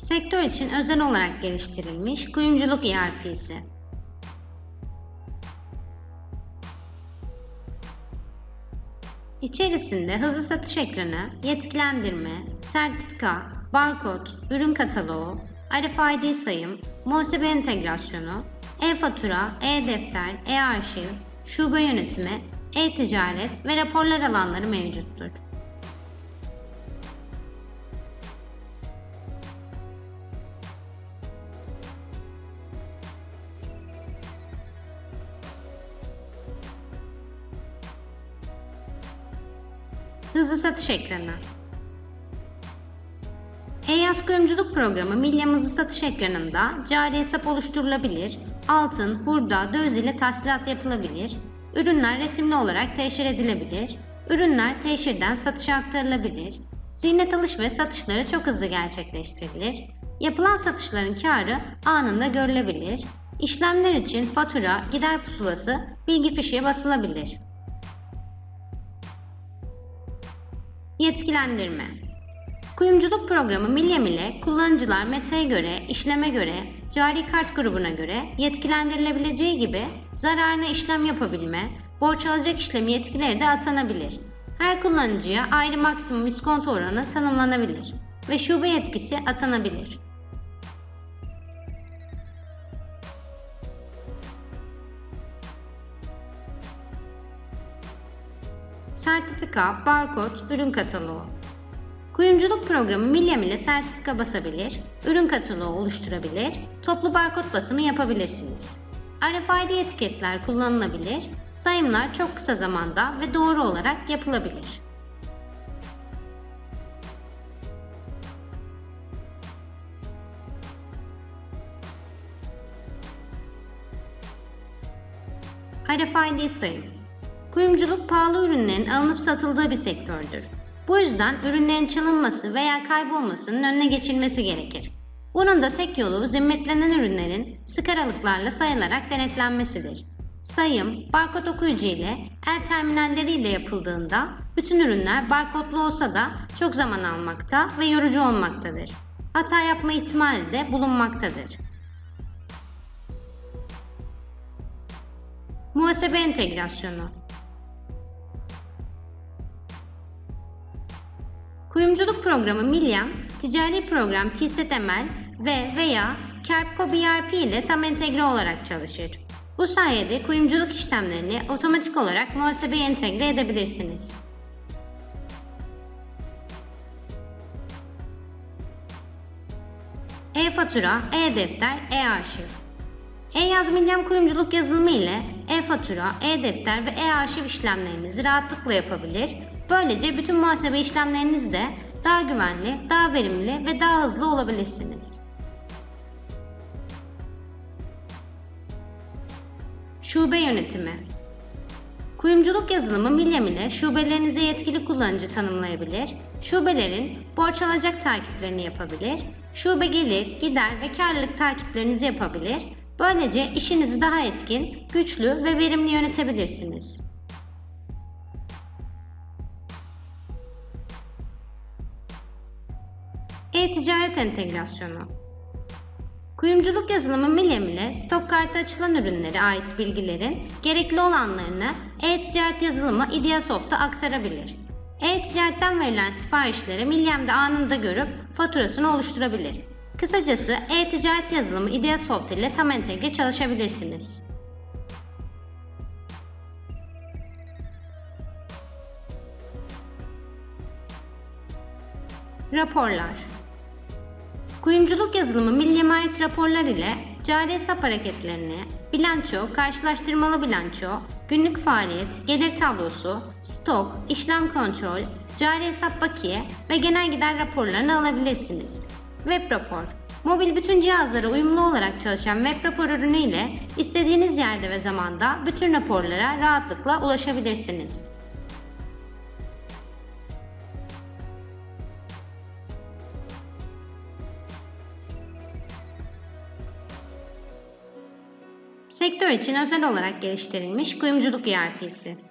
Sektör için özel olarak geliştirilmiş kuyumculuk ERP'si. İçerisinde hızlı satış ekranı, yetkilendirme, sertifika, barkod, ürün kataloğu, RFID sayım, muhasebe entegrasyonu, e-fatura, e-defter, e-arşiv, şube yönetimi, e-ticaret ve raporlar alanları mevcuttur. Hızlı satış ekranı. E-Yaz Kuyumculuk Programı Milyam Hızlı Satış ekranında cari hesap oluşturulabilir, altın, hurda, döviz ile tahsilat yapılabilir, ürünler resimli olarak teşhir edilebilir, ürünler teşhirden satışa aktarılabilir, ziynet alış ve satışları çok hızlı gerçekleştirilir, yapılan satışların karı anında görülebilir, işlemler için fatura, gider pusulası, bilgi fişi basılabilir. Yetkilendirme Kuyumculuk programı Milyam ile kullanıcılar metaya göre, işleme göre, cari kart grubuna göre yetkilendirilebileceği gibi zararına işlem yapabilme, borç alacak işlemi yetkileri de atanabilir. Her kullanıcıya ayrı maksimum iskonto oranı tanımlanabilir ve şube yetkisi atanabilir. Sertifika, barkod, ürün kataloğu. Kuyumculuk programı Milyam ile sertifika basabilir, ürün kataloğu oluşturabilir, toplu barkod basımı yapabilirsiniz. RFID etiketler kullanılabilir, sayımlar çok kısa zamanda ve doğru olarak yapılabilir. RFID sayım Kuyumculuk pahalı ürünlerin alınıp satıldığı bir sektördür. Bu yüzden ürünlerin çalınması veya kaybolmasının önüne geçilmesi gerekir. Bunun da tek yolu zimmetlenen ürünlerin sık aralıklarla sayılarak denetlenmesidir. Sayım, barkod okuyucu ile el terminalleri ile yapıldığında bütün ürünler barkodlu olsa da çok zaman almakta ve yorucu olmaktadır. Hata yapma ihtimali de bulunmaktadır. Muhasebe entegrasyonu Kuyumculuk programı Milyam, ticari program TİSET-ML ve veya Kerpco BRP ile tam entegre olarak çalışır. Bu sayede kuyumculuk işlemlerini otomatik olarak muhasebeye entegre edebilirsiniz. E-fatura, e-defter, e-arşiv. E-yaz Milyam kuyumculuk yazılımı ile e-fatura, e-defter ve e-arşiv işlemlerinizi rahatlıkla yapabilir. Böylece bütün muhasebe işlemleriniz de daha güvenli, daha verimli ve daha hızlı olabilirsiniz. Şube yönetimi Kuyumculuk yazılımı Milyam ile şubelerinize yetkili kullanıcı tanımlayabilir, şubelerin borç alacak takiplerini yapabilir, şube gelir, gider ve karlılık takiplerinizi yapabilir, böylece işinizi daha etkin, güçlü ve verimli yönetebilirsiniz. E-ticaret entegrasyonu Kuyumculuk yazılımı Milyam ile stok kartı açılan ürünlere ait bilgilerin gerekli olanlarını e-ticaret yazılımı Ideasoft'a aktarabilir. E-ticaretten verilen siparişleri Milyam'da anında görüp faturasını oluşturabilir. Kısacası e-ticaret yazılımı Ideasoft ile tam entegre çalışabilirsiniz. Raporlar Kuyumculuk yazılımı Milyem'e ait raporlar ile cari hesap hareketlerini, bilanço, karşılaştırmalı bilanço, günlük faaliyet, gelir tablosu, stok, işlem kontrol, cari hesap bakiye ve genel gider raporlarını alabilirsiniz. Web rapor Mobil bütün cihazlara uyumlu olarak çalışan web rapor ürünü ile istediğiniz yerde ve zamanda bütün raporlara rahatlıkla ulaşabilirsiniz. Sektör için özel olarak geliştirilmiş kuyumculuk ERP'si.